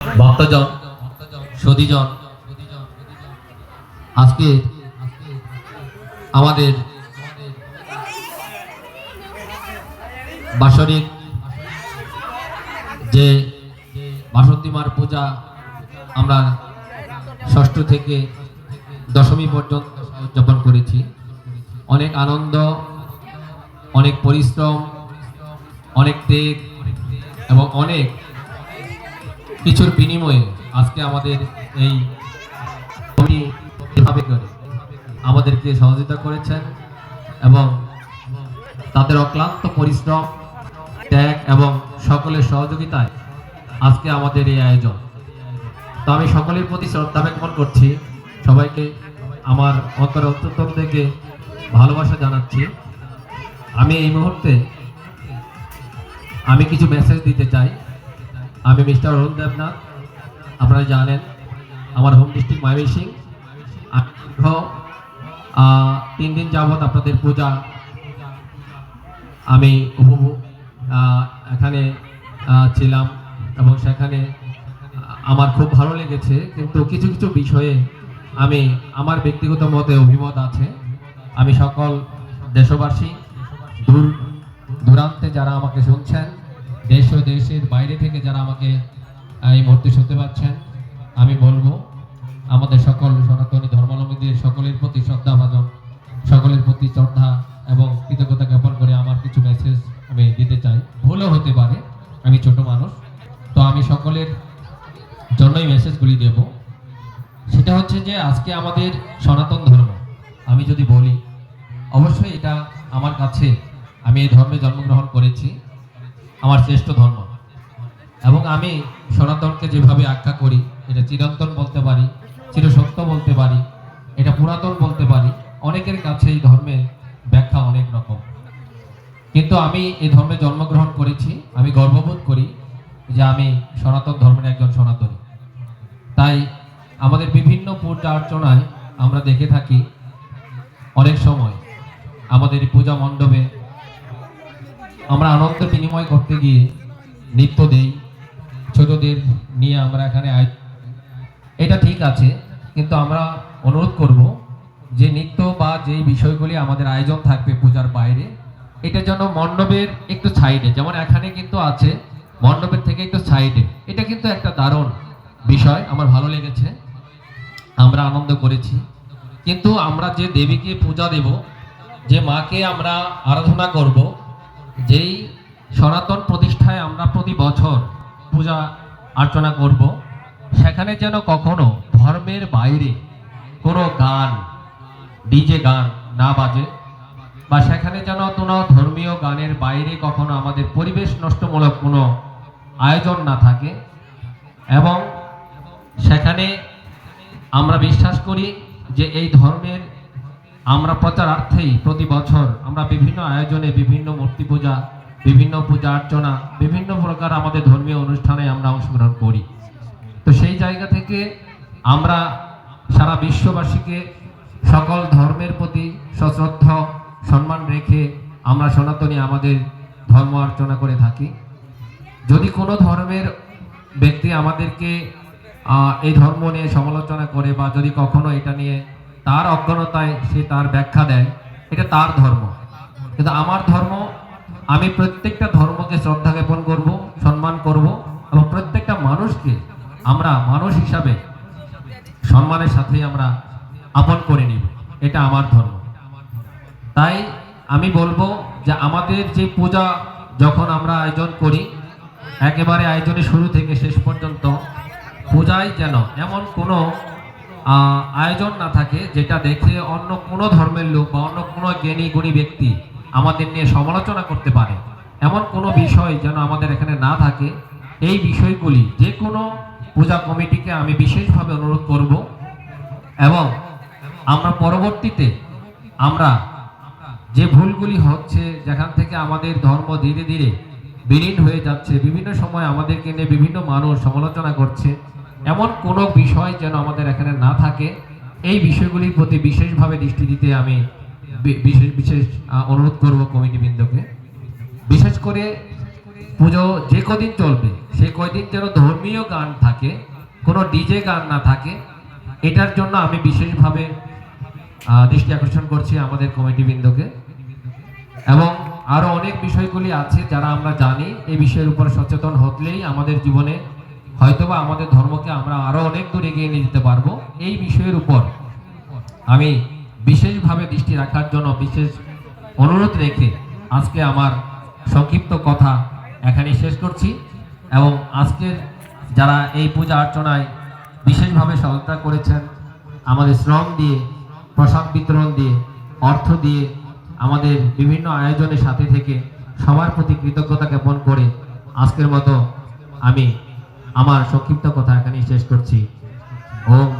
ভক্তজন সদীজন আজকে আমাদের বাসরিক যে বাসন্তীমার পূজা আমরা ষষ্ঠ থেকে দশমী পর্যন্ত উদযাপন করেছি। অনেক আনন্দ, অনেক পরিশ্রম, অনেক তেগ এবং অনেক কিছুর বিনিময়ে আজকে আমাদের এই করে। আমাদেরকে সহযোগিতা করেছেন এবং তাদের অক্লান্ত পরিশ্রম, ত্যাগ এবং সকলের সহযোগিতায় আজকে আমাদের এই আয়োজন। তো আমি সকলের প্রতি শ্রদ্ধা জ্ঞাপন করছি। সবাইকে আমার অন্তর অন্তর থেকে ভালোবাসা জানাচ্ছি। আমি এই মুহূর্তে আমি কিছু মেসেজ দিতে চাই। আমি মিস্টার অরুণ দেবনাথ, আপনারা জানেন আমার হোম ডিস্ট্রিক্ট মাইমি সিং। তিন দিন যাবৎ আপনাদের পূজা আমি উপভোগ এখানে ছিলাম এবং সেখানে আমার খুব ভালো লেগেছে। কিন্তু কিছু কিছু বিষয়ে আমি, আমার ব্যক্তিগত মতে অভিমত আছে। আমি সকল দেশবাসী, দূর, দূরান্তে যারা আমাকে শুনছেন দেশ ও দেশের বাইরে থেকে যারা আমাকে এই মুহূর্তে শুনতে পাচ্ছেন, আমি বলব, আমাদের সকল সনাতনী ধর্মাবলম্বীদের সকলের প্রতি শ্রদ্ধা ভাজন, সকলের প্রতি শ্রদ্ধা এবং কৃতজ্ঞতা জ্ঞাপন করে আমার কিছু মেসেজ আমি দিতে চাই। ভুলও হতে পারে, আমি ছোট মানুষ, তো আমি সকলের জন্যই মেসেজগুলি দেব। সেটা হচ্ছে যে, আজকে আমাদের সনাতন ধর্ম, আমি যদি বলি, অবশ্যই এটা আমার কাছে, আমি এই ধর্মে জন্মগ্রহণ করেছি। আমার শ্রেষ্ঠ ধর্ম। এবং আমি সনাতনকে যেভাবে আখ্যা করি, এটা চিরন্তন বলতে পারি, চিরসত্য বলতে পারি, এটা পুরাতন বলতে পারি, অনেকের কাছে এই ধর্মে ব্যাখ্যা অনেক রকম। কিন্তু আমি এই ধর্মে জন্মগ্রহণ করেছি, আমি গর্ববোধ করি যে আমি সনাতন ধর্মের একজন সনাতনী। তাই আমাদের বিভিন্ন পূজা অর্চনায় আমরা দেখে থাকি অনেক সময় আমাদের পূজা মণ্ডপে আমরা আনন্দ বিনিময় করতে গিয়ে নৃত্য দেই, ছোটদের নিয়ে আমরা এখানে এটা ঠিক আছে, কিন্তু আমরা অনুরোধ করব যে নৃত্য বা যেই বিষয়গুলি আমাদের আয়োজন থাকবে পূজার বাইরে, এটা যেন মণ্ডপের একটু সাইডে, যেমন এখানে কিন্তু আছে, মণ্ডপের থেকে একটু সাইডে। এটা কিন্তু একটা দারুণ বিষয়, আমার ভালো লেগেছে, আমরা আনন্দ করেছি। কিন্তু আমরা যে দেবীকে পূজা দেব, যে মাকে আমরা আরাধনা করব যেই সনাতন প্রতিষ্ঠায় আমরা প্রতি বছর পূজা অর্চনা করব, সেখানে যেন কখনো ধর্মের বাইরে কোনো গান, ডিজে গান না বাজে, বা সেখানে যেন কোনো ধর্মীয় গানের বাইরে কখনো আমাদের পরিবেশ নষ্টমূলক কোনো আয়োজন না থাকে এবং সেখানে আমরা বিশ্বাস করি যে এই ধর্মের আমরা প্রচারার্থেই প্রতি বছর আমরা বিভিন্ন আয়োজনে বিভিন্ন মূর্তি পূজা, বিভিন্ন পূজা অর্চনা, বিভিন্ন প্রকার আমাদের ধর্মীয় অনুষ্ঠানে আমরা অংশগ্রহণ করি। তো সেই জায়গা থেকে আমরা সারা বিশ্ববাসীকে সকল ধর্মের প্রতি সশ্রদ্ধ, সম্মান রেখে আমরা সনাতনী আমাদের ধর্ম অর্চনা করে থাকি। যদি কোনো ধর্মের ব্যক্তি আমাদেরকে এই ধর্ম নিয়ে সমালোচনা করে বা যদি কখনো এটা নিয়ে তার অজ্ঞানতায় সে তার ব্যাখ্যা দেয়, এটা তার ধর্ম। কিন্তু আমার ধর্ম, আমি প্রত্যেকটা ধর্মকে শ্রদ্ধা জ্ঞাপন করব, সম্মান করব, এবং প্রত্যেকটা মানুষকে আমরা মানুষ হিসাবে সম্মানের সাথেই আমরা আপন করে নিব। এটা আমার ধর্ম। তাই আমি বলব যে আমাদের যে পূজা যখন আমরা আয়োজন করি, একেবারে আয়োজনের শুরু থেকে শেষ পর্যন্ত পূজায় যেন এমন কোনো আয়োজন না থাকে, যেটা দেখে অন্য কোনো ধর্মের লোক বা অন্য কোনো জ্ঞানী, গুণী ব্যক্তি আমাদের নিয়ে সমালোচনা করতে পারে। এমন কোনো বিষয় যেন আমাদের এখানে না থাকে, এই বিষয়গুলি যে কোনো পূজা কমিটিকে আমি বিশেষভাবে অনুরোধ করব এবং আমরা পরবর্তীতে আমরা যে ভুলগুলি হচ্ছে, যেখান থেকে আমাদের ধর্ম ধীরে ধীরে বিলীন হয়ে যাচ্ছে, বিভিন্ন সময় আমাদেরকে নিয়ে বিভিন্ন মানুষ সমালোচনা করছে এমন কোনো বিষয় যেন আমাদের এখানে না থাকে। এই বিষয়গুলির প্রতি বিশেষভাবে দৃষ্টি দিতে আমি বিশেষ বিশেষ অনুরোধ করব কমিটিবৃন্দকে। বিশেষ করে পুজো যে কদিন চলবে, সে কয়দিন যেন ধর্মীয় গান থাকে, কোনো ডিজে গান না থাকে, এটার জন্য আমি বিশেষভাবে দৃষ্টি আকর্ষণ করছি আমাদের কমিটি বৃন্দকে এবং আরও অনেক বিষয়গুলি আছে যারা আমরা জানি এই বিষয়ের উপর সচেতন হতলেই আমাদের জীবনে হয়তোবা আমাদের ধর্মকে আমরা আরও অনেক দূর এগিয়ে নিয়ে যেতে পারব এই বিষয়ের উপর। আমি বিশেষভাবে দৃষ্টি রাখার জন্য বিশেষ অনুরোধ রেখে আজকে আমার সংক্ষিপ্ত কথা এখানে শেষ করছি এবং আজকের যারা এই পূজা অর্চনায় বিশেষভাবে সহায়তা করেছেন, আমাদের শ্রম দিয়ে, প্রসাদ বিতরণ দিয়ে, অর্থ দিয়ে, আমাদের বিভিন্ন আয়োজনের সাথে থেকে সবার প্রতি কৃতজ্ঞতা জ্ঞাপন করে আজকের মতো আমি আমার সংক্ষিপ্ত কথা এখানেই শেষ করছি। ওম